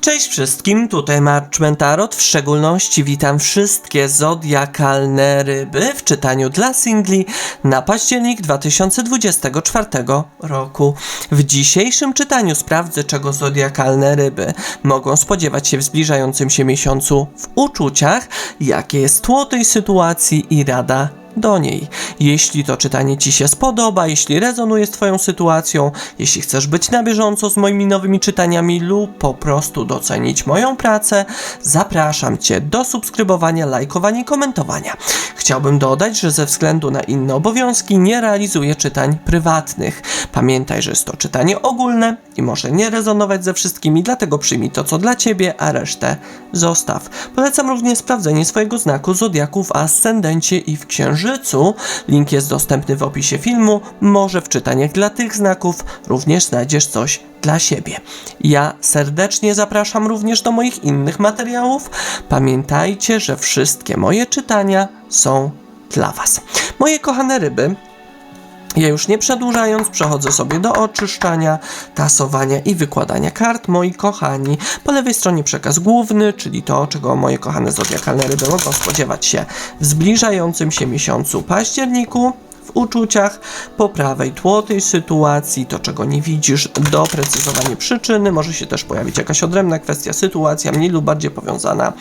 Cześć wszystkim, tutaj Marchman Tarot. W szczególności witam wszystkie zodiakalne ryby w czytaniu dla singli na październik 2024 roku. W dzisiejszym czytaniu sprawdzę, czego zodiakalne ryby mogą spodziewać się w zbliżającym się miesiącu w uczuciach, jakie jest tło tej sytuacji i rada do niej. Jeśli to czytanie Ci się spodoba, jeśli rezonuje z Twoją sytuacją, jeśli chcesz być na bieżąco z moimi nowymi czytaniami lub po prostu docenić moją pracę, zapraszam Cię do subskrybowania, lajkowania i komentowania. Chciałbym dodać, że ze względu na inne obowiązki nie realizuję czytań prywatnych. Pamiętaj, że jest to czytanie ogólne i może nie rezonować ze wszystkimi, dlatego przyjmij to, co dla Ciebie, a resztę zostaw. Polecam również sprawdzenie swojego znaku zodiaku w ascendencie i w księżycu. Link jest dostępny w opisie filmu. Może w czytaniach dla tych znaków również znajdziesz coś dla siebie. Ja serdecznie zapraszam również do moich innych materiałów. Pamiętajcie, że wszystkie moje czytania są dla Was. Moje kochane ryby, ja już nie przedłużając, przechodzę sobie do oczyszczania, tasowania i wykładania kart, moi kochani. Po lewej stronie przekaz główny, czyli to, czego moje kochane zodiakalne ryby mogą spodziewać się w zbliżającym się miesiącu październiku uczuciach, po prawej tło tej sytuacji, to czego nie widzisz, doprecyzowanie przyczyny, może się też pojawić jakaś odrębna kwestia, sytuacja mniej lub bardziej powiązana,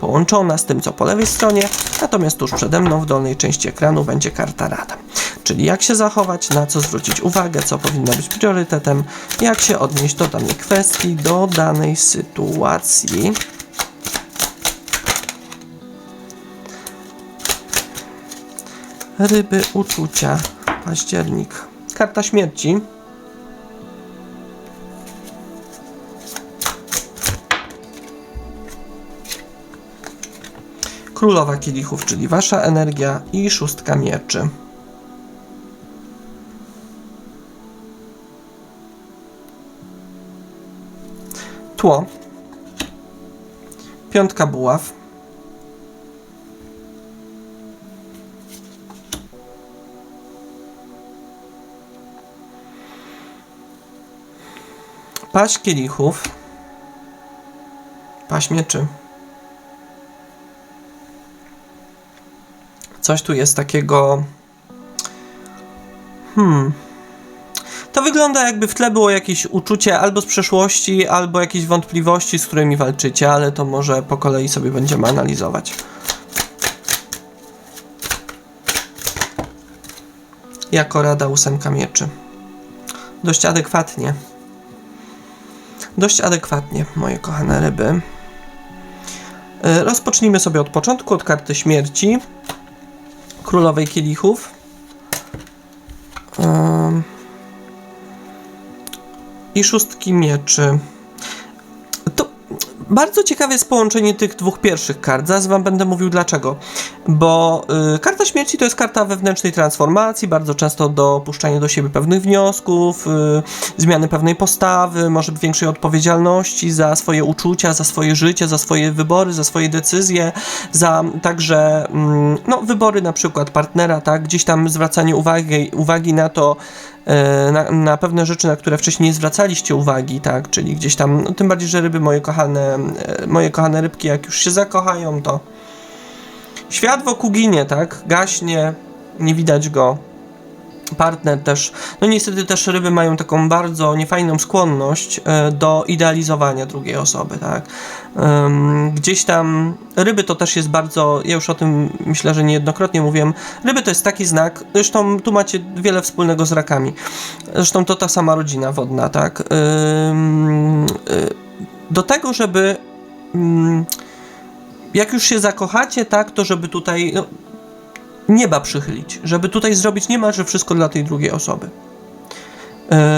połączona z tym, co po lewej stronie, natomiast tuż przede mną w dolnej części ekranu będzie karta rada. Czyli jak się zachować, na co zwrócić uwagę, co powinno być priorytetem, jak się odnieść do danej kwestii, do danej sytuacji. Ryby uczucia. Październik. Karta śmierci. Królowa kielichów, czyli wasza energia i szóstka mieczy. Tło. Piątka buław. Paść kielichów. Paść mieczy. Coś tu jest takiego. Hmm. To wygląda jakby w tle było jakieś uczucie albo z przeszłości, albo jakieś wątpliwości, z którymi walczycie, ale to może po kolei sobie będziemy analizować. Jako rada ósemka mieczy. Dość adekwatnie. Dość adekwatnie, moje kochane ryby. Y, Rozpocznijmy sobie od początku, od karty śmierci. Królowej kielichów. I szóstki mieczy. Bardzo ciekawe jest połączenie tych dwóch pierwszych kart. Zaraz wam będę mówił dlaczego. Bo y, karta śmierci to jest karta wewnętrznej transformacji, bardzo często dopuszczanie do siebie pewnych wniosków, y, zmiany pewnej postawy, może większej odpowiedzialności za swoje uczucia, za swoje życie, za swoje wybory, za swoje decyzje, za także mm, no, wybory na przykład partnera, tak? Gdzieś tam zwracanie uwagi, uwagi na to, na, na pewne rzeczy, na które wcześniej nie zwracaliście uwagi, tak? Czyli gdzieś tam, no, tym bardziej, że ryby moje kochane, e, moje kochane rybki, jak już się zakochają, to świat wokół ginie, tak? Gaśnie, nie widać go. Partner też, no niestety też ryby mają taką bardzo niefajną skłonność e, do idealizowania drugiej osoby, tak? Gdzieś tam ryby to też jest bardzo, ja już o tym myślę, że niejednokrotnie mówiłem, ryby to jest taki znak, zresztą tu macie wiele wspólnego z rakami, zresztą to ta sama rodzina wodna, tak? Y, do tego, żeby ym, jak już się zakochacie, tak, to żeby tutaj no, nieba przychylić, żeby tutaj zrobić niemalże wszystko dla tej drugiej osoby.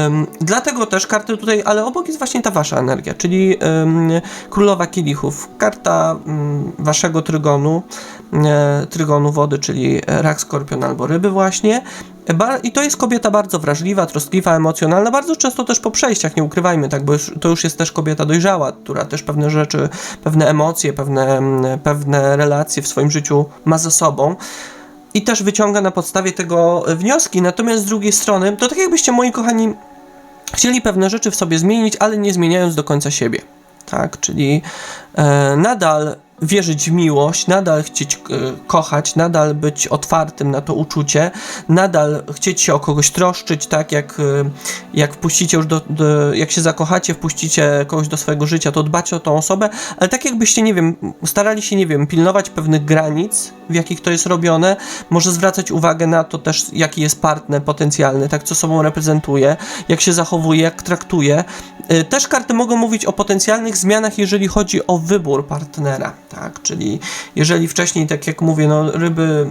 Ym, dlatego też karty tutaj, ale obok jest właśnie ta wasza energia, czyli ym, królowa kielichów, karta ym, waszego trygonu, e, trygonu wody, czyli rak, skorpion albo ryby właśnie. I to jest kobieta bardzo wrażliwa, troskliwa, emocjonalna, bardzo często też po przejściach, nie ukrywajmy, tak, bo to już jest też kobieta dojrzała, która też pewne rzeczy, pewne emocje, pewne, mm, pewne relacje w swoim życiu ma ze sobą i też wyciąga na podstawie tego wnioski. Natomiast z drugiej strony, to tak jakbyście, moi kochani, chcieli pewne rzeczy w sobie zmienić, ale nie zmieniając do końca siebie. tak? Czyli e, nadal wierzyć w miłość, nadal chcieć e, kochać, nadal być otwartym na to uczucie, nadal chcieć się o kogoś troszczyć, tak jak, e, jak wpuścicie już do, do, jak się zakochacie, wpuścicie kogoś do swojego życia, to dbacie o tą osobę, ale tak jakbyście, nie wiem, starali się, nie wiem, pilnować pewnych granic, w jakich to jest robione, może zwracać uwagę na to też, jaki jest partner potencjalny, tak, co sobą reprezentuje, jak się zachowuje, jak traktuje. Y, Też karty mogą mówić o potencjalnych zmianach, jeżeli chodzi o wybór partnera, tak, czyli jeżeli wcześniej, tak jak mówię, no ryby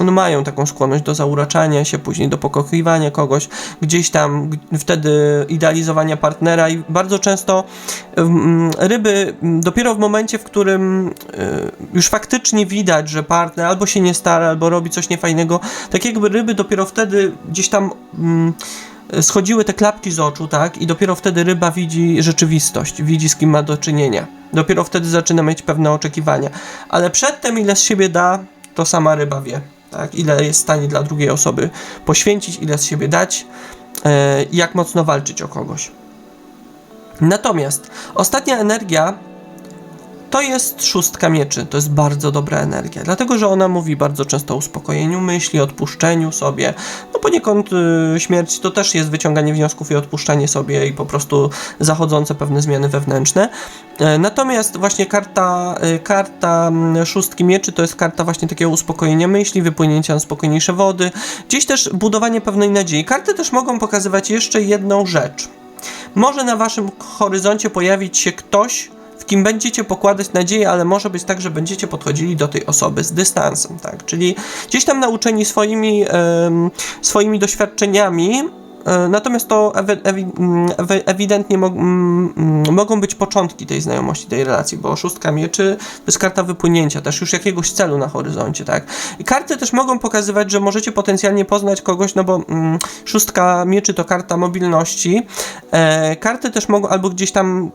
no mają taką skłonność do zauraczania się, później do pokochiwania kogoś, gdzieś tam wtedy idealizowania partnera i bardzo często ryby dopiero w momencie, w którym y, już faktycznie widać, że partner albo się nie stara, albo robi coś niefajnego, tak jakby ryby dopiero wtedy gdzieś tam schodziły te klapki z oczu, tak? I dopiero wtedy ryba widzi rzeczywistość, widzi z kim ma do czynienia. Dopiero wtedy zaczyna mieć pewne oczekiwania. Ale przedtem, ile z siebie da, to sama ryba wie, tak? Ile jest w stanie dla drugiej osoby poświęcić, ile z siebie dać, i jak mocno walczyć o kogoś. Natomiast ostatnia energia to jest szóstka mieczy. To jest bardzo dobra energia, dlatego że ona mówi bardzo często o uspokojeniu myśli, odpuszczeniu sobie. No poniekąd y, śmierć to też jest wyciąganie wniosków i odpuszczanie sobie i po prostu zachodzące pewne zmiany wewnętrzne. E, Natomiast właśnie karta, y, karta mm, szóstki mieczy to jest karta właśnie takiego uspokojenia myśli, wypłynięcia na spokojniejsze wody, gdzieś też budowanie pewnej nadziei. Karty też mogą pokazywać jeszcze jedną rzecz. Może na waszym horyzoncie pojawić się ktoś, w kim będziecie pokładać nadzieję, ale może być tak, że będziecie podchodzili do tej osoby z dystansem, tak? Czyli gdzieś tam nauczeni swoimi, swoimi doświadczeniami, natomiast to ewi- ewi- mm, ewi- ewidentnie mo- mm, mm, mogą być początki tej znajomości, tej relacji, bo szóstka mieczy to jest karta wypłynięcia, też już jakiegoś celu na horyzoncie, tak? I karty też mogą pokazywać, że możecie potencjalnie poznać kogoś, no bo szóstka mieczy to karta mobilności, E, karty też mogą, albo gdzieś tam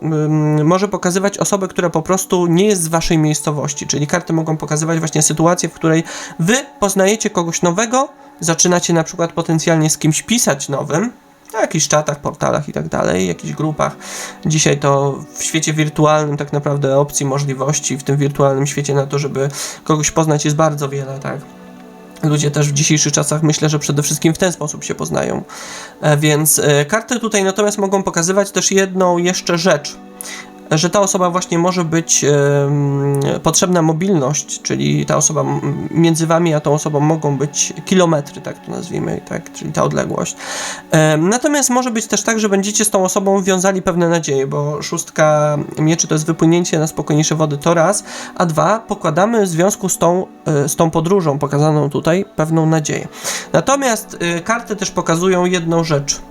może pokazywać osobę, która po prostu nie jest z waszej miejscowości, czyli karty mogą pokazywać właśnie sytuację, w której wy poznajecie kogoś nowego, zaczynacie na przykład potencjalnie z kimś pisać nowym, na jakichś czatach, portalach i tak dalej, jakichś grupach. Dzisiaj to w świecie wirtualnym tak naprawdę opcji, możliwości w tym wirtualnym świecie na to, żeby kogoś poznać jest bardzo wiele, tak. Ludzie też w dzisiejszych czasach myślę, że przede wszystkim w ten sposób się poznają. E, Więc e, karty tutaj natomiast mogą pokazywać też jedną jeszcze rzecz, że ta osoba właśnie może być potrzebna mobilność, czyli ta osoba między wami a tą osobą mogą być kilometry, tak to nazwijmy, tak, czyli ta odległość. Natomiast może być też tak, że będziecie z tą osobą wiązali pewne nadzieje, bo szóstka mieczy to jest wypłynięcie na spokojniejsze wody, to raz, a dwa, pokładamy w związku z tą, e, z tą podróżą pokazaną tutaj pewną nadzieję. Natomiast e, karty też pokazują jedną rzecz.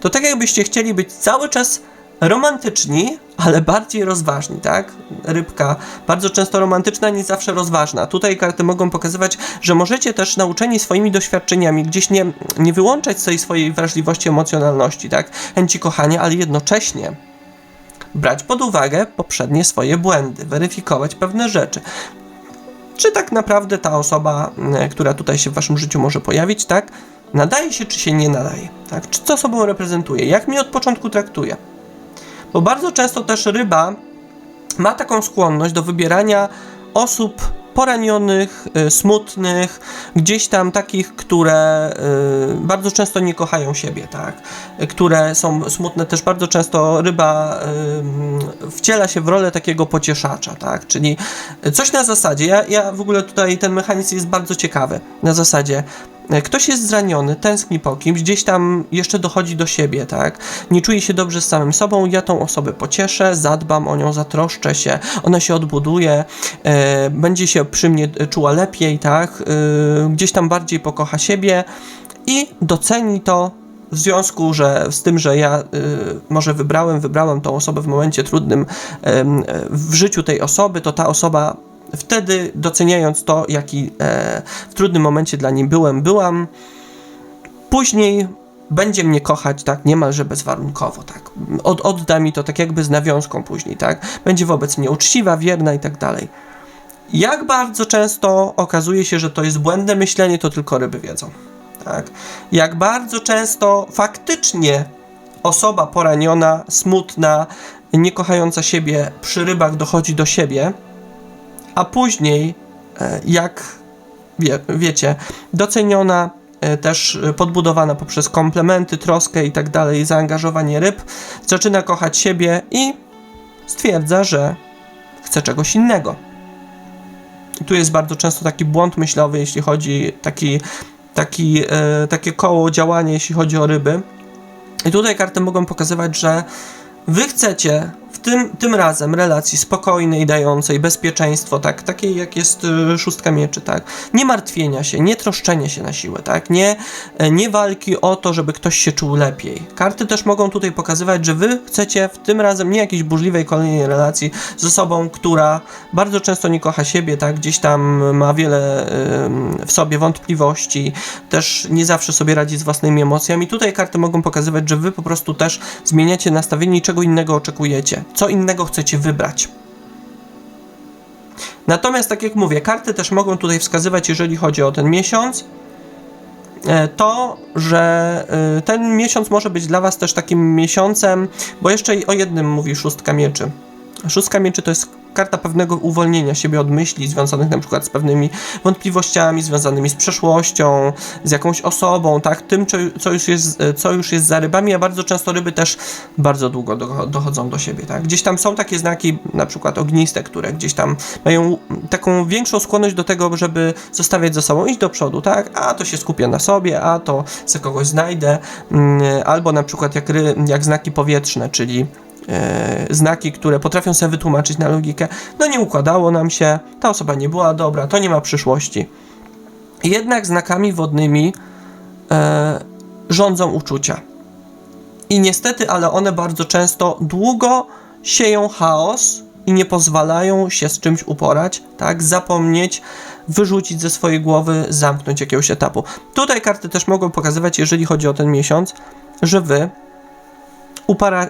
To tak jakbyście chcieli być cały czas romantyczni, ale bardziej rozważni, tak? Rybka bardzo często romantyczna, nie zawsze rozważna. Tutaj karty mogą pokazywać, że możecie też nauczeni swoimi doświadczeniami gdzieś nie, nie wyłączać tej swojej wrażliwości, emocjonalności, tak? Chęci kochania, ale jednocześnie brać pod uwagę poprzednie swoje błędy, weryfikować pewne rzeczy. Czy tak naprawdę ta osoba, m, która tutaj się w waszym życiu może pojawić, tak? Nadaje się, czy się nie nadaje, tak? Czy co sobą reprezentuje? Jak mnie od początku traktuje? Bo bardzo często też ryba ma taką skłonność do wybierania osób poranionych, y, smutnych, gdzieś tam takich, które y, bardzo często nie kochają siebie, tak? Które są smutne też bardzo często ryba y, wciela się w rolę takiego pocieszacza, tak? Czyli coś na zasadzie, ja, ja w ogóle tutaj ten mechanizm jest bardzo ciekawy, na zasadzie Ktoś jest zraniony, tęskni po kimś, gdzieś tam jeszcze dochodzi do siebie, tak? Nie czuje się dobrze z samym sobą, ja tą osobę pocieszę, zadbam o nią, zatroszczę się, ona się odbuduje, e, będzie się przy mnie e, czuła lepiej, tak? E, gdzieś tam bardziej pokocha siebie i doceni to w związku że, z tym, że ja y, może wybrałem, wybrałem tą osobę w momencie trudnym em, w życiu tej osoby, to ta osoba wtedy doceniając to, jaki e, w trudnym momencie dla niej byłem, byłam, później będzie mnie kochać, tak, niemalże bezwarunkowo, tak. Od, odda mi to tak jakby z nawiązką później, tak. Będzie wobec mnie uczciwa, wierna i tak dalej. Jak bardzo często okazuje się, że to jest błędne myślenie, to tylko ryby wiedzą. Tak? Jak bardzo często faktycznie osoba poraniona, smutna, niekochająca siebie przy rybach dochodzi do siebie, a później, e, jak wie, wiecie, doceniona, e, też podbudowana poprzez komplementy, troskę i tak dalej, zaangażowanie ryb, zaczyna kochać siebie i stwierdza, że chce czegoś innego. Tu jest bardzo często taki błąd myślowy, jeśli chodzi taki, taki, e, takie koło działania, jeśli chodzi o ryby. I tutaj karty mogą pokazywać, że wy chcecie w tym, tym razem relacji spokojnej, dającej bezpieczeństwo, tak, takiej jak jest y, szóstka mieczy, tak, nie martwienia się, nie troszczenia się na siłę, tak, nie, e, nie walki o to, żeby ktoś się czuł lepiej. Karty też mogą tutaj pokazywać, że wy chcecie w tym razem nie jakiejś burzliwej kolejnej relacji z osobą, która bardzo często nie kocha siebie, tak, gdzieś tam ma wiele w sobie wątpliwości, też nie zawsze sobie radzi z własnymi emocjami. Tutaj karty mogą pokazywać, że wy po prostu też zmieniacie nastawienie i czego innego oczekujecie. Co innego chcecie wybrać. Natomiast, tak jak mówię, karty też mogą tutaj wskazywać, jeżeli chodzi o ten miesiąc, e, to, że e, ten miesiąc może być dla Was też takim miesiącem, bo jeszcze i o jednym mówi szóstka mieczy. Szóstka mieczy to jest karta pewnego uwolnienia siebie od myśli związanych na przykład z pewnymi wątpliwościami, związanymi z przeszłością, z jakąś osobą, tak, tym, co, już, jest, co już jest za rybami, a bardzo często ryby też bardzo długo do, dochodzą do siebie, tak. Gdzieś tam są takie znaki, na przykład ogniste, które gdzieś tam mają taką większą skłonność do tego, żeby zostawiać za sobą, iść do przodu, tak, a to się skupia na sobie, a to sobie kogoś znajdę, mm, albo na przykład jak, jak znaki powietrzne, czyli e, znaki, które potrafią sobie wytłumaczyć na logikę. No nie układało nam się, ta osoba nie była dobra, to nie ma przyszłości. Jednak znakami wodnymi e, rządzą uczucia. I niestety, ale one bardzo często długo sieją chaos i nie pozwalają się z czymś uporać, tak? Zapomnieć, wyrzucić ze swojej głowy, zamknąć jakiegoś etapu. Tutaj karty też mogą pokazywać, jeżeli chodzi o ten miesiąc, że wy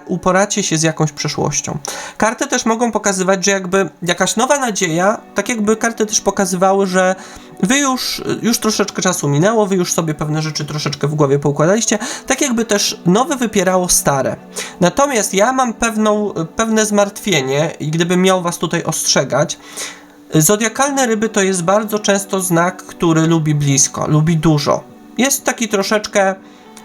uporacie się z jakąś przeszłością. Karty też mogą pokazywać, że jakby jakaś nowa nadzieja, tak jakby karty też pokazywały, że wy już, już troszeczkę czasu minęło, wy już sobie pewne rzeczy troszeczkę w głowie poukładaliście, tak jakby też nowe wypierało stare. Natomiast ja mam pewną, pewne zmartwienie i gdybym miał was tutaj ostrzegać, Zodiakalne ryby to jest bardzo często znak, który lubi blisko, lubi dużo. Jest taki troszeczkę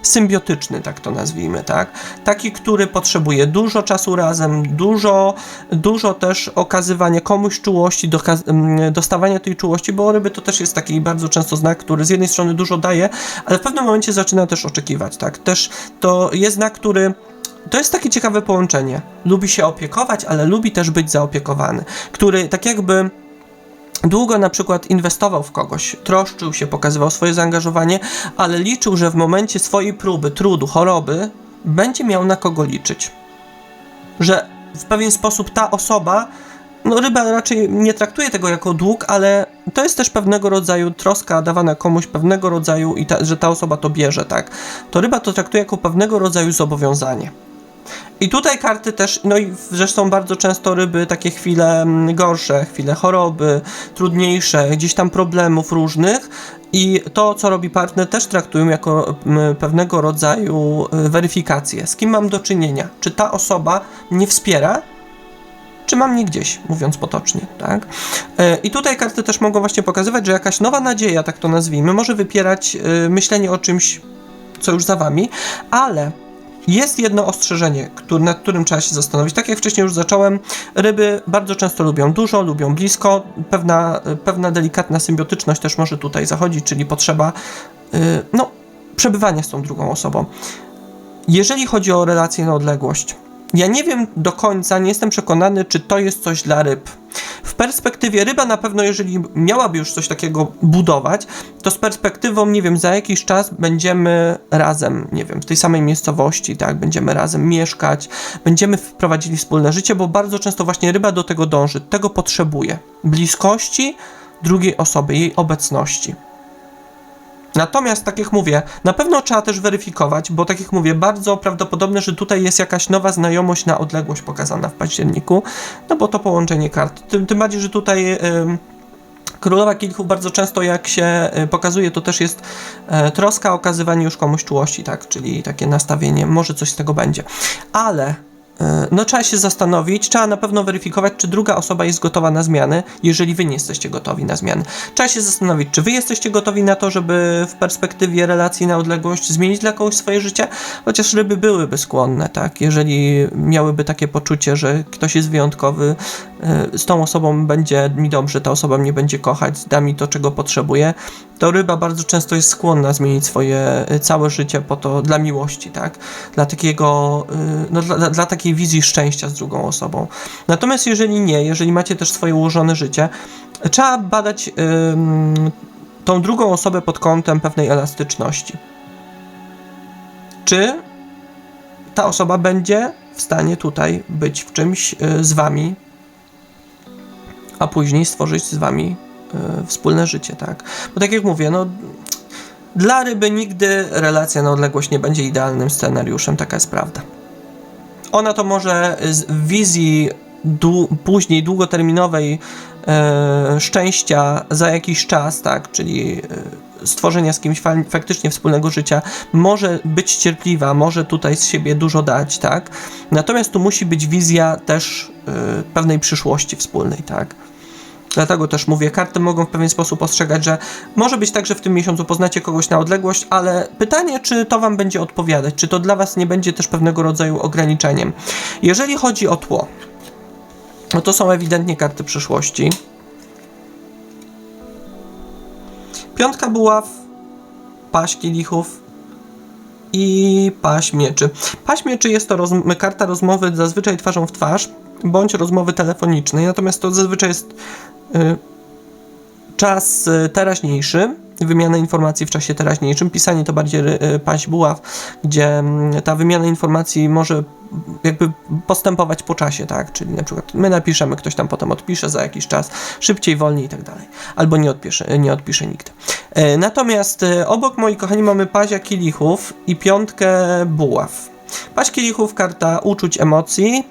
symbiotyczny, tak to nazwijmy, tak? Taki, który potrzebuje dużo czasu razem, dużo, dużo też okazywania komuś czułości, dostawania tej czułości, bo ryby to też jest taki bardzo często znak, który z jednej strony dużo daje, ale w pewnym momencie zaczyna też oczekiwać, tak? Też to jest znak, który to jest takie ciekawe połączenie. Lubi się opiekować, ale lubi też być zaopiekowany, który tak jakby Długo na przykład inwestował w kogoś, troszczył się, pokazywał swoje zaangażowanie, ale liczył, że w momencie swojej próby, trudu, choroby będzie miał na kogo liczyć. Że w pewien sposób ta osoba, no ryba raczej nie traktuje tego jako dług, ale to jest też pewnego rodzaju troska dawana komuś pewnego rodzaju i ta, że ta osoba to bierze, tak? To ryba to traktuje jako pewnego rodzaju zobowiązanie. I tutaj karty też, no i zresztą bardzo często ryby takie chwile mm, gorsze, chwile choroby, trudniejsze, gdzieś tam problemów różnych i to, co robi partner, też traktują jako mm, pewnego rodzaju y, weryfikację. Z kim mam do czynienia? Czy ta osoba mnie wspiera? Czy mam mnie gdzieś, mówiąc potocznie, tak? Y, I tutaj karty też mogą właśnie pokazywać, że jakaś nowa nadzieja, tak to nazwijmy, może wypierać y, myślenie o czymś, co już za wami, ale jest jedno ostrzeżenie, który, nad którym trzeba się zastanowić. Tak jak wcześniej już zacząłem, ryby bardzo często lubią dużo, lubią blisko. Pewna, pewna delikatna symbiotyczność też może tutaj zachodzić, czyli potrzeba yy, no, przebywania z tą drugą osobą. Jeżeli chodzi o relacje na odległość, ja nie wiem do końca, nie jestem przekonany, czy to jest coś dla ryb. W perspektywie ryba na pewno, jeżeli miałaby już coś takiego budować, to z perspektywą, nie wiem, za jakiś czas będziemy razem, nie wiem, w tej samej miejscowości, tak, będziemy razem mieszkać, będziemy wprowadzili wspólne życie, bo bardzo często właśnie ryba do tego dąży, tego potrzebuje. Bliskości drugiej osoby, jej obecności. Natomiast, tak jak mówię, na pewno trzeba też weryfikować, bo tak jak mówię, bardzo prawdopodobne, że tutaj jest jakaś nowa znajomość na odległość pokazana w październiku, no bo to połączenie kart. Tym, tym bardziej, że tutaj. Królowa Kielichów bardzo często jak się y, pokazuje, to też jest e, troska, okazywanie już komuś czułości, tak, czyli takie nastawienie, może coś z tego będzie. Ale no trzeba się zastanowić, trzeba na pewno weryfikować, czy druga osoba jest gotowa na zmiany, jeżeli wy nie jesteście gotowi na zmiany. Trzeba się zastanowić, czy wy jesteście gotowi na to, żeby w perspektywie relacji na odległość zmienić dla kogoś swoje życie, chociaż ryby byłyby skłonne, tak? Jeżeli miałyby takie poczucie, że ktoś jest wyjątkowy, e, z tą osobą będzie mi dobrze, ta osoba mnie będzie kochać, da mi to, czego potrzebuje, to ryba bardzo często jest skłonna zmienić swoje e, całe życie po to dla miłości, tak? Dla takiego, e, no dla, dla- takiej wizji szczęścia z drugą osobą. Natomiast jeżeli nie, jeżeli macie też swoje ułożone życie, trzeba badać tą drugą osobę pod kątem pewnej elastyczności. Czy ta osoba będzie w stanie tutaj być w czymś y, z wami, a później stworzyć z wami y, wspólne życie, tak? Bo tak jak mówię, no dla ryby nigdy relacja na odległość nie będzie idealnym scenariuszem, taka jest prawda. Ona to może z wizji dłu- później długoterminowej e, szczęścia za jakiś czas, tak, czyli e, stworzenia z kimś fa- faktycznie wspólnego życia, może być cierpliwa, może tutaj z siebie dużo dać, tak. Natomiast tu musi być wizja też pewnej przyszłości wspólnej, tak. Dlatego też mówię, karty mogą w pewien sposób ostrzegać, że może być tak, że w tym miesiącu poznacie kogoś na odległość, ale pytanie, czy to wam będzie odpowiadać, czy to dla was nie będzie też pewnego rodzaju ograniczeniem. Jeżeli chodzi o tło, no to są ewidentnie karty przyszłości. Piątka buław, paść kielichów i paść mieczy. Paść mieczy jest to karta rozmowy zazwyczaj twarzą w twarz, bądź rozmowy telefonicznej, natomiast to zazwyczaj jest czas y, teraźniejszy, wymiana informacji w czasie teraźniejszym. Pisanie to bardziej y, paść buław, gdzie mm, ta wymiana informacji może jakby postępować po czasie, tak? Czyli na przykład my napiszemy, ktoś tam potem odpisze za jakiś czas, szybciej, wolniej i tak dalej. Albo nie odpisze, nie odpisze. E, Natomiast obok, moi kochani, mamy pazia kielichów i piątkę buław. Paź kielichów, karta uczuć, emocji,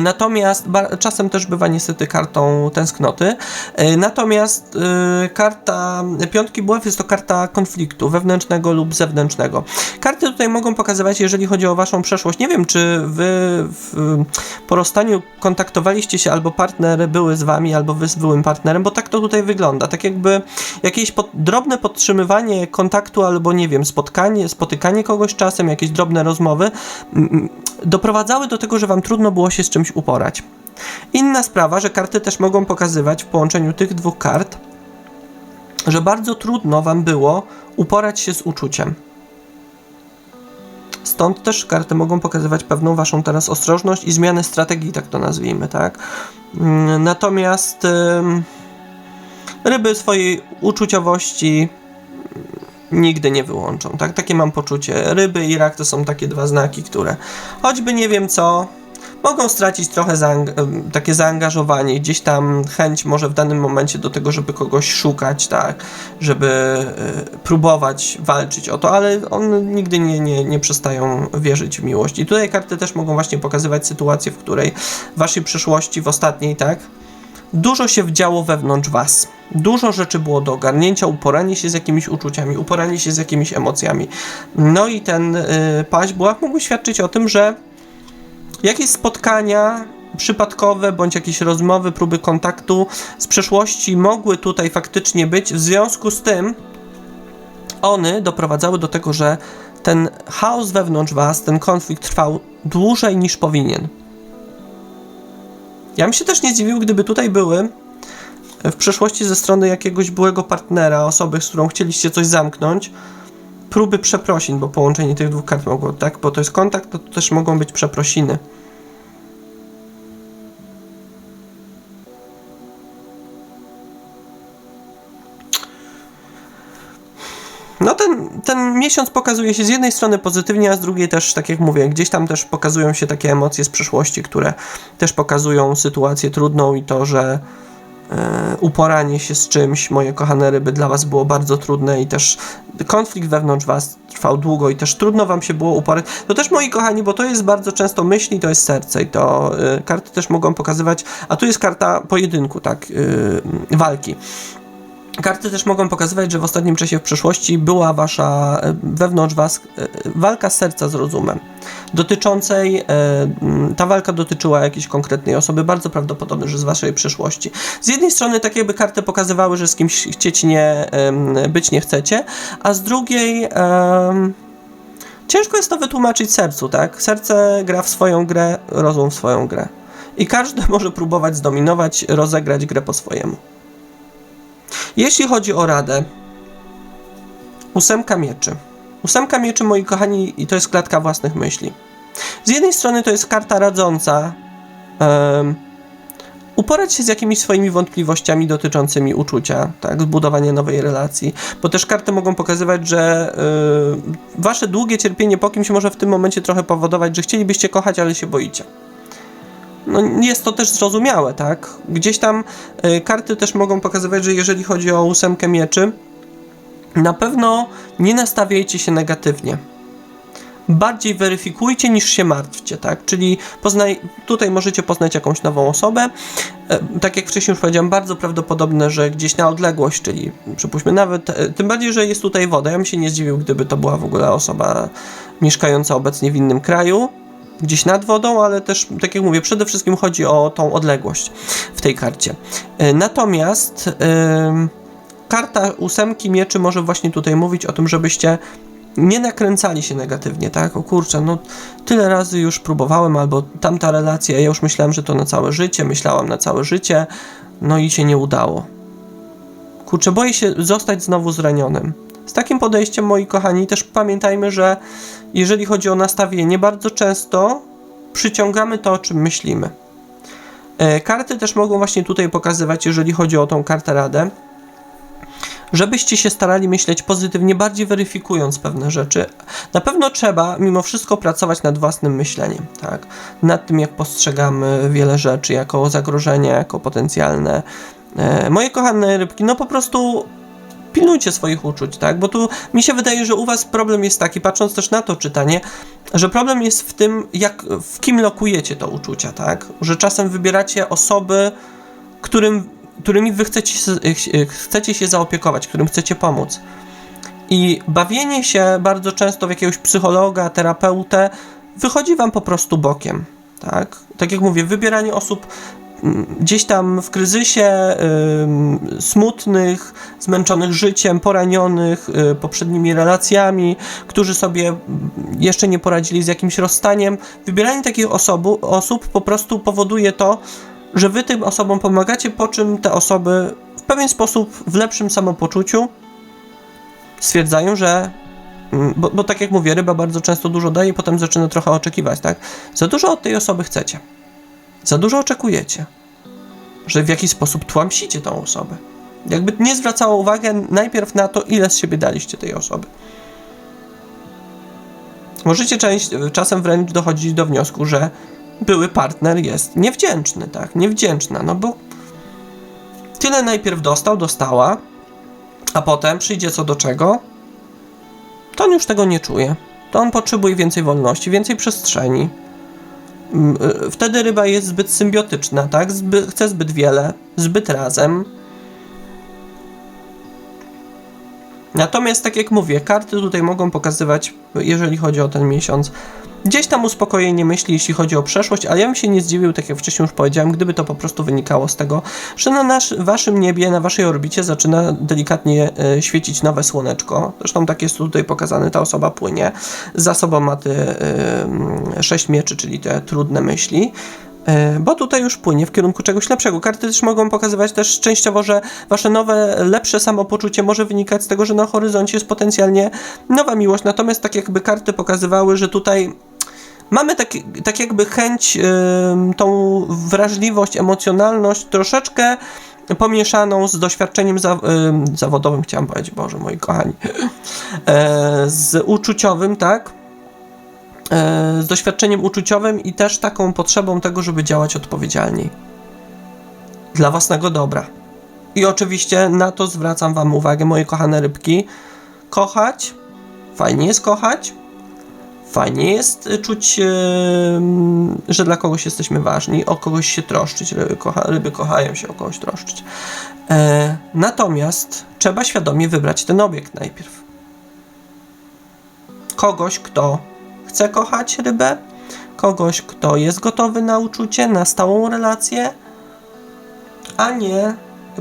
Natomiast ba- czasem też bywa niestety kartą tęsknoty. E, Natomiast e, karta piątki buław jest to karta konfliktu wewnętrznego lub zewnętrznego. Karty tutaj mogą pokazywać, jeżeli chodzi o waszą przeszłość. Nie wiem, czy wy w, po rozstaniu kontaktowaliście się, albo partner były z wami, albo wy z byłym partnerem, bo tak to tutaj wygląda. Tak jakby jakieś pod, drobne podtrzymywanie kontaktu, albo nie wiem, spotkanie, spotykanie kogoś czasem, jakieś drobne rozmowy doprowadzały do tego, że wam trudno było się z czymś uporać. Inna sprawa, że karty też mogą pokazywać w połączeniu tych dwóch kart, że bardzo trudno wam było uporać się z uczuciem. Stąd też karty mogą pokazywać pewną waszą teraz ostrożność i zmianę strategii, tak to nazwijmy, tak? Mm, Natomiast ryby swojej uczuciowości nigdy nie wyłączą, tak? Takie mam poczucie. Ryby i rak to są takie dwa znaki, które choćby nie wiem co, mogą stracić trochę zaang- takie zaangażowanie, gdzieś tam chęć może w danym momencie do tego, żeby kogoś szukać, tak? Żeby e, próbować walczyć o to, ale one nigdy nie, nie, nie przestają wierzyć w miłość. I tutaj karty też mogą właśnie pokazywać sytuację, w której waszej przyszłości, w ostatniej, tak? Dużo się wdziało wewnątrz was. Dużo rzeczy było do ogarnięcia, uporanie się z jakimiś uczuciami, uporanie się z jakimiś emocjami. No i ten y, paść mógł świadczyć o tym, że jakieś spotkania przypadkowe, bądź jakieś rozmowy, próby kontaktu z przeszłości mogły tutaj faktycznie być. W związku z tym one doprowadzały do tego, że ten chaos wewnątrz was, ten konflikt trwał dłużej niż powinien. Ja bym się też nie zdziwił, gdyby tutaj były w przeszłości ze strony jakiegoś byłego partnera, osoby, z którą chcieliście coś zamknąć, próby przeprosin, bo połączenie tych dwóch kart mogło, tak? Bo to jest kontakt, to też mogą być przeprosiny. No ten, ten miesiąc pokazuje się z jednej strony pozytywnie, a z drugiej też, tak jak mówię, gdzieś tam też pokazują się takie emocje z przeszłości, które też pokazują sytuację trudną i to, że uporanie się z czymś, moje kochane ryby, dla was było bardzo trudne i też konflikt wewnątrz was trwał długo i też trudno wam się było uporać. To też moi kochani, bo to jest bardzo często myśli, to jest serce i to e, karty też mogą pokazywać, a tu jest karta pojedynku, tak, e, walki. Karty też mogą pokazywać, że w ostatnim czasie w przeszłości była wasza e, wewnątrz was e, walka serca z rozumem. Dotyczącej, e, ta walka dotyczyła jakiejś konkretnej osoby, bardzo prawdopodobne, że z waszej przeszłości. Z jednej strony tak jakby karty pokazywały, że z kimś chcieć nie, być nie chcecie, a z drugiej ciężko jest to wytłumaczyć sercu, tak? Serce gra w swoją grę, rozum w swoją grę. I każdy może próbować zdominować, rozegrać grę po swojemu. Jeśli chodzi o radę, ósemka mieczy. Ósemka mieczy, moi kochani, i to jest klatka własnych myśli. Z jednej strony to jest karta radząca em, uporać się z jakimiś swoimi wątpliwościami dotyczącymi uczucia, tak, zbudowania nowej relacji, bo też karty mogą pokazywać, że y, wasze długie cierpienie po kimś może w tym momencie trochę powodować, że chcielibyście kochać, ale się boicie no jest to też zrozumiałe, tak? Gdzieś tam y, karty też mogą pokazywać, że jeżeli chodzi o ósemkę mieczy, na pewno nie nastawiajcie się negatywnie. Bardziej weryfikujcie niż się martwcie, tak? Czyli poznaj, tutaj możecie poznać jakąś nową osobę. E, tak jak wcześniej już powiedziałem, bardzo prawdopodobne, że gdzieś na odległość, czyli przypuśćmy nawet, e, tym bardziej, że jest tutaj woda. Ja bym się nie zdziwił, gdyby to była w ogóle osoba mieszkająca obecnie w innym kraju, gdzieś nad wodą, ale też, tak jak mówię, przede wszystkim chodzi o tą odległość w tej karcie. E, Natomiast karta ósemki mieczy może właśnie tutaj mówić o tym, żebyście nie nakręcali się negatywnie, tak? O kurczę, no tyle razy już próbowałem, albo tamta relacja, ja już myślałem, że to na całe życie, myślałam na całe życie, no i się nie udało. Kurczę, boję się zostać znowu zranionym. Z takim podejściem, moi kochani, też pamiętajmy, że jeżeli chodzi o nastawienie, bardzo często przyciągamy to, o czym myślimy. E, Karty też mogą właśnie tutaj pokazywać, jeżeli chodzi o tą kartę radę, żebyście się starali myśleć pozytywnie, bardziej weryfikując pewne rzeczy. Na pewno trzeba mimo wszystko pracować nad własnym myśleniem, tak? Nad tym, jak postrzegamy wiele rzeczy jako zagrożenia, jako potencjalne. E, moje kochane rybki, no po prostu pilnujcie swoich uczuć, tak? Bo tu mi się wydaje, że u was problem jest taki, patrząc też na to czytanie, że problem jest w tym, jak w kim lokujecie to uczucia, tak? Że czasem wybieracie osoby, którym, którymi wy chcecie, chcecie się zaopiekować, którym chcecie pomóc. I bawienie się bardzo często w jakiegoś psychologa, terapeutę wychodzi wam po prostu bokiem. Tak, tak jak mówię, wybieranie osób gdzieś tam w kryzysie, smutnych, zmęczonych życiem, poranionych y, poprzednimi relacjami, którzy sobie jeszcze nie poradzili z jakimś rozstaniem. Wybieranie takich osobu, osób po prostu powoduje to, że wy tym osobom pomagacie, po czym te osoby w pewien sposób w lepszym samopoczuciu stwierdzają, że. mm, Bo, bo tak jak mówię, ryba bardzo często dużo daje i potem zaczyna trochę oczekiwać, tak? Za dużo od tej osoby chcecie. Za dużo oczekujecie. Że w jakiś sposób tłamsicie tą osobę. Jakby nie zwracało uwagę najpierw na to, ile z siebie daliście tej osoby. Możecie część, czasem wręcz dochodzić do wniosku, że były partner jest niewdzięczny, tak? Niewdzięczna, no bo tyle najpierw dostał, dostała, a potem przyjdzie co do czego, to on już tego nie czuje. To on potrzebuje więcej wolności, więcej przestrzeni. Mm, y, Wtedy ryba jest zbyt symbiotyczna, tak? Zby, chce zbyt wiele, zbyt razem. Natomiast, tak jak mówię, karty tutaj mogą pokazywać, jeżeli chodzi o ten miesiąc, gdzieś tam uspokojenie myśli, jeśli chodzi o przeszłość, ale ja bym się nie zdziwił, tak jak wcześniej już powiedziałem, gdyby to po prostu wynikało z tego, że na nasz, waszym niebie, na waszej orbicie zaczyna delikatnie e, świecić nowe słoneczko. Zresztą tak jest tutaj pokazane, ta osoba płynie. Za sobą ma te e, sześć mieczy, czyli te trudne myśli. E, Bo tutaj już płynie w kierunku czegoś lepszego. Karty też mogą pokazywać też częściowo, że wasze nowe, lepsze samopoczucie może wynikać z tego, że na horyzoncie jest potencjalnie nowa miłość. Natomiast tak jakby karty pokazywały, że tutaj mamy tak, tak jakby chęć, tą wrażliwość, emocjonalność troszeczkę pomieszaną z doświadczeniem za, ym, zawodowym, chciałem powiedzieć, Boże, moi kochani, e, z uczuciowym, tak? E, z doświadczeniem uczuciowym i też taką potrzebą tego, żeby działać odpowiedzialniej. Dla własnego dobra. I oczywiście na to zwracam Wam uwagę, moje kochane rybki. Kochać, fajnie jest kochać, Fajnie jest y, czuć, y, że dla kogoś jesteśmy ważni, o kogoś się troszczyć. Ryby, kocha, ryby kochają się o kogoś troszczyć. E, natomiast trzeba świadomie wybrać ten obiekt najpierw. Kogoś, kto chce kochać rybę, kogoś, kto jest gotowy na uczucie, na stałą relację, a nie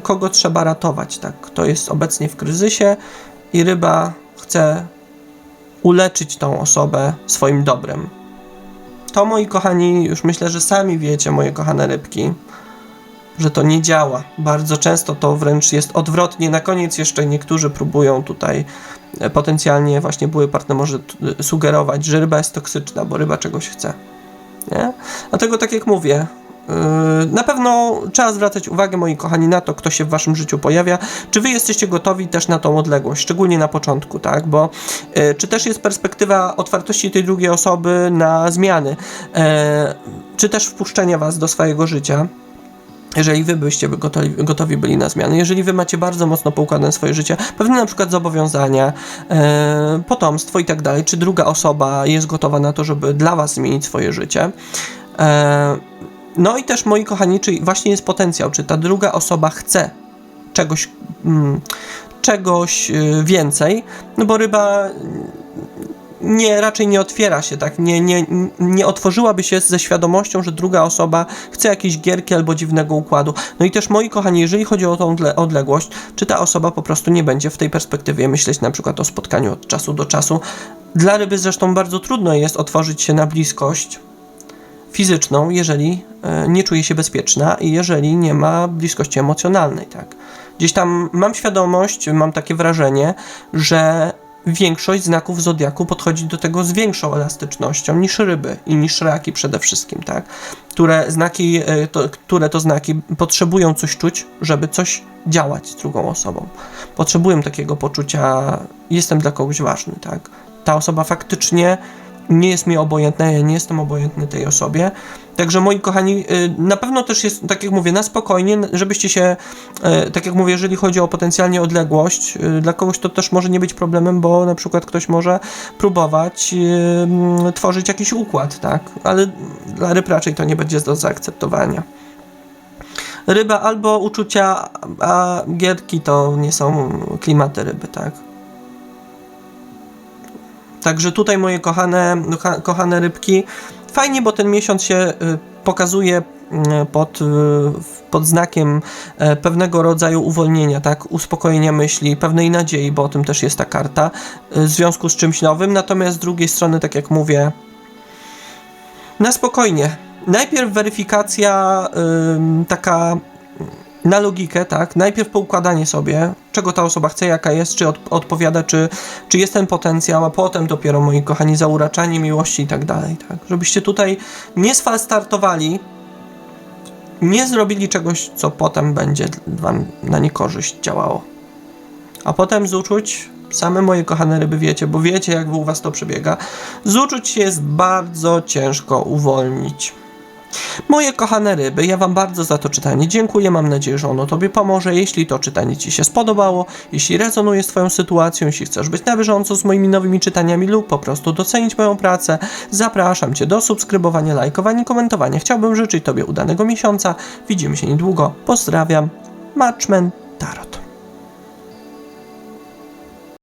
kogo trzeba ratować, tak? Kto jest obecnie w kryzysie i ryba chce uleczyć tą osobę swoim dobrem. To, moi kochani, już myślę, że sami wiecie, moje kochane rybki, że to nie działa. Bardzo często to wręcz jest odwrotnie. Na koniec jeszcze niektórzy próbują tutaj e, potencjalnie właśnie były partner może t- sugerować, że ryba jest toksyczna, bo ryba czegoś chce. Nie? Dlatego tak jak mówię, na pewno trzeba zwracać uwagę, moi kochani, na to, kto się w waszym życiu pojawia. Czy wy jesteście gotowi też na tą odległość, szczególnie na początku, tak? Bo yy, czy też jest perspektywa otwartości tej drugiej osoby na zmiany, yy, czy też wpuszczenia was do swojego życia? jeżeli wy byście by gotowi, gotowi byli na zmiany, jeżeli wy macie bardzo mocno poukładane swoje życie, pewne na przykład zobowiązania, potomstwo i tak dalej, czy druga osoba jest gotowa na to, żeby dla was zmienić swoje życie. E, no i też moi kochani, czy właśnie jest potencjał, czy ta druga osoba chce czegoś, mm, czegoś y, więcej, no bo ryba nie, raczej nie otwiera się, tak? Nie, nie, nie otworzyłaby się ze świadomością, że druga osoba chce jakiejś gierki albo dziwnego układu. No i też, moi kochani, jeżeli chodzi o tą odle- odległość, czy ta osoba po prostu nie będzie w tej perspektywie myśleć na przykład o spotkaniu od czasu do czasu. Dla ryby zresztą bardzo trudno jest otworzyć się na bliskość fizyczną, jeżeli e, nie czuje się bezpieczna i jeżeli nie ma bliskości emocjonalnej, tak? Gdzieś tam mam świadomość, mam takie wrażenie, że większość znaków zodiaku podchodzi do tego z większą elastycznością niż ryby i niż raki przede wszystkim, tak? Które znaki, e, to, które to znaki potrzebują coś czuć, żeby coś działać z drugą osobą. Potrzebują takiego poczucia, jestem dla kogoś ważny, tak? Ta osoba faktycznie nie jest mi obojętna, ja nie jestem obojętny tej osobie. Także moi kochani, y, na pewno też jest, tak jak mówię, na spokojnie, żebyście się, y, tak jak mówię, jeżeli chodzi o potencjalnie odległość, y, dla kogoś to też może nie być problemem, bo na przykład ktoś może próbować y, tworzyć jakiś układ, tak? Ale dla ryb raczej to nie będzie do zaakceptowania. Ryba albo uczucia, a gierki to nie są klimaty ryby, tak? Także tutaj moje kochane, kocha- kochane rybki, fajnie, bo ten miesiąc się y, pokazuje y, pod, y, pod znakiem e, pewnego rodzaju uwolnienia, tak, uspokojenia myśli, pewnej nadziei, bo o tym też jest ta karta, w związku z czymś nowym, natomiast z drugiej strony, tak jak mówię, na spokojnie. Najpierw weryfikacja ym, taka na logikę, tak? Najpierw poukładanie sobie, czego ta osoba chce, jaka jest, czy od, odpowiada, czy, czy jest ten potencjał, a potem dopiero, moi kochani, zauraczanie miłości i tak dalej, tak? Żebyście tutaj nie sfalstartowali, nie zrobili czegoś, co potem będzie wam na niekorzyść działało. A potem z uczuć, same moje kochane ryby wiecie, bo wiecie, jak u was to przebiega, z uczuć jest bardzo ciężko uwolnić. Moje kochane ryby, ja Wam bardzo za to czytanie dziękuję. Mam nadzieję, że ono Tobie pomoże. Jeśli to czytanie Ci się spodobało, jeśli rezonuje z Twoją sytuacją, jeśli chcesz być na bieżąco z moimi nowymi czytaniami lub po prostu docenić moją pracę, zapraszam Cię do subskrybowania, lajkowania i komentowania. Chciałbym życzyć Tobie udanego miesiąca. Widzimy się niedługo. Pozdrawiam. Matchman Tarot.